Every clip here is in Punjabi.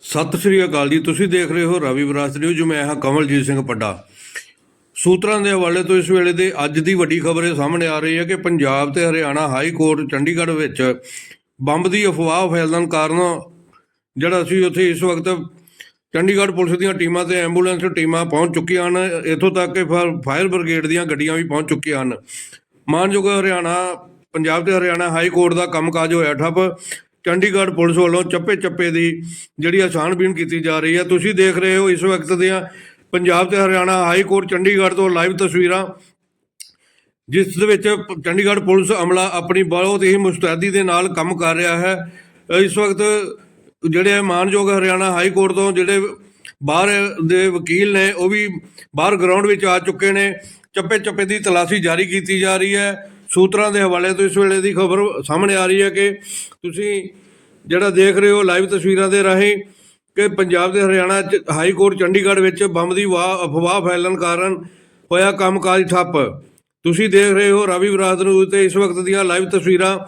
ਸਤਿ ਸ੍ਰੀ ਅਕਾਲ ਜੀ। ਤੁਸੀਂ ਦੇਖ ਰਹੇ ਹੋ ਰਵੀ ਵਿਰਾਸਤ ਨਿਊਜ਼। ਮੈਂ ਹਾਂ, ਕਮਲਜੀਤ ਸਿੰਘ ਪੱਡਾ। ਸੂਤਰਾਂ ਦੇ ਹਵਾਲੇ ਤੋਂ ਇਸ ਵੇਲੇ ਦੇ ਅੱਜ ਦੀ ਵੱਡੀ ਖਬਰ ਇਹ ਸਾਹਮਣੇ ਆ ਰਹੀ ਹੈ ਕਿ ਪੰਜਾਬ ਤੇ ਹਰਿਆਣਾ ਹਾਈ ਕੋਰਟ ਚੰਡੀਗੜ੍ਹ ਵਿੱਚ ਬੰਬ ਦੀ ਅਫਵਾਹ ਫੈਲਣ ਕਾਰਨ ਜਿਹੜਾ ਸੀ ਉੱਥੇ ਇਸ ਵਕਤ ਚੰਡੀਗੜ੍ਹ ਪੁਲਿਸ ਦੀਆਂ ਟੀਮਾਂ ਤੇ ਐਂਬੂਲੈਂਸ ਟੀਮਾਂ ਪਹੁੰਚ ਚੁੱਕੀਆਂ ਹਨ। ਇੱਥੋਂ ਤੱਕ ਕਿ ਫਾ- ਫਾਇਰ ਬ੍ਰਿਗੇਡ ਦੀਆਂ ਗੱਡੀਆਂ ਵੀ ਪਹੁੰਚ ਚੁੱਕੀਆਂ ਹਨ। ਮਾਨਯੋਗ ਹਰਿਆਣਾ, ਪੰਜਾਬ ਤੇ ਹਰਿਆਣਾ ਹਾਈ ਕੋਰਟ ਦਾ ਕੰਮਕਾਜ ਹੋਇਆ। ਠੱਪ ਚੰਡੀਗੜ੍ਹ ਪੁਲਿਸ ਵੱਲੋਂ ਚੱਪੇ ਚੱਪੇ ਦੀ ਜਿਹੜੀ ਆ ਛਾਣਬੀਣ ਕੀਤੀ ਜਾ ਰਹੀ ਹੈ ਤੁਸੀਂ ਦੇਖ ਰਹੇ ਹੋ ਇਸ ਵਕਤ ਦੀਆਂ ਪੰਜਾਬ ਤੇ ਹਰਿਆਣਾ ਹਾਈ ਕੋਰਟ ਚੰਡੀਗੜ੍ਹ ਤੋਂ ਲਾਈਵ ਤਸਵੀਰਾਂ, ਜਿਸ ਦੇ ਵਿੱਚ ਚੰਡੀਗੜ੍ਹ ਪੁਲਿਸ ਅਮਲਾ ਆਪਣੀ ਬਹੁਤ ਹੀ ਮੁਸਤੈਦੀ ਦੇ ਨਾਲ ਕੰਮ ਕਰ ਰਿਹਾ ਹੈ। ਇਸ ਵਕਤ ਜਿਹੜੇ ਮਾਨਯੋਗ ਹਰਿਆਣਾ ਹਾਈ ਕੋਰਟ ਤੋਂ ਜਿਹੜੇ ਬਾਹਰ ਦੇ ਵਕੀਲ ਨੇ, ਉਹ ਵੀ ਬਾਹਰ ਗਰਾਊਂਡ ਵਿੱਚ ਆ ਚੁੱਕੇ ਨੇ। ਚੱਪੇ ਚੱਪੇ ਦੀ ਤਲਾਸ਼ੀ ਜਾਰੀ ਕੀਤੀ ਜਾ ਰਹੀ ਹੈ। ਸੂਤਰਾਂ ਦੇ ਹਵਾਲੇ ਤੋਂ ਇਸ ਵੇਲੇ ਦੀ ਖਬਰ ਸਾਹਮਣੇ ਆ ਰਹੀ ਹੈ ਕਿ ਤੁਸੀਂ ਜਿਹੜਾ ਦੇਖ ਰਹੇ ਹੋ ਲਾਈਵ ਤਸਵੀਰਾਂ ਦੇ ਰਾਹੀਂ ਕਿ ਪੰਜਾਬ ਦੇ ਹਰਿਆਣਾ ਚ ਹਾਈ ਕੋਰਟ ਚੰਡੀਗੜ੍ਹ ਵਿੱਚ ਬੰਬ ਦੀ ਵਾਹ, ਅਫਵਾਹ ਫੈਲਣ ਕਾਰਨ ਹੋਇਆ ਕੰਮਕਾਜ ਠੱਪ। ਤੁਸੀਂ ਦੇਖ ਰਹੇ ਹੋ ਰਵੀ ਵਿਰਾਸਤ ਨਿਊਜ਼ ਤੇ ਇਸ ਵਕਤ ਦੀਆਂ ਲਾਈਵ ਤਸਵੀਰਾਂ।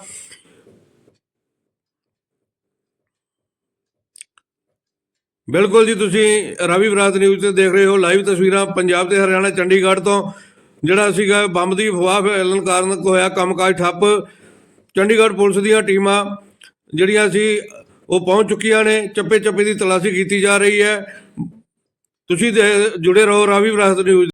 ਬਿਲਕੁਲ ਜੀ, ਤੁਸੀਂ ਰਵੀ ਬਰਾਤ ਨਿਊਜ਼ ਤੇ ਦੇਖ ਰਹੇ ਹੋ ਲਾਈਵ ਤਸਵੀਰਾਂ ਪੰਜਾਬ ਤੇ ਹਰਿਆਣਾ ਚੰਡੀਗੜ੍ਹ ਤੋਂ, ਜਿਹੜਾ ਸੀਗਾ ਬੰਬ ਦੀ ਅਫਵਾਹ ਫੈਲਣ ਕਾਰਨ ਹੋਇਆ ਕੰਮਕਾਜ ਠੱਪ। ਚੰਡੀਗੜ੍ਹ ਪੁਲਿਸ ਦੀਆਂ ਟੀਮਾਂ ਜਿਹੜੀਆਂ ਸੀ ਉਹ ਪਹੁੰਚ ਚੁੱਕੀਆਂ ਨੇ ਚੱਪੇ ਚੱਪੇ ਦੀ ਤਲਾਸ਼ੀ ਕੀਤੀ ਜਾ ਰਹੀ ਹੈ। ਤੁਸੀਂ ਦੇ- ਜੁੜੇ ਰਹੋ ਰਾਵੀ ਵਿਰਾਸਤ ਨਿਊਜ਼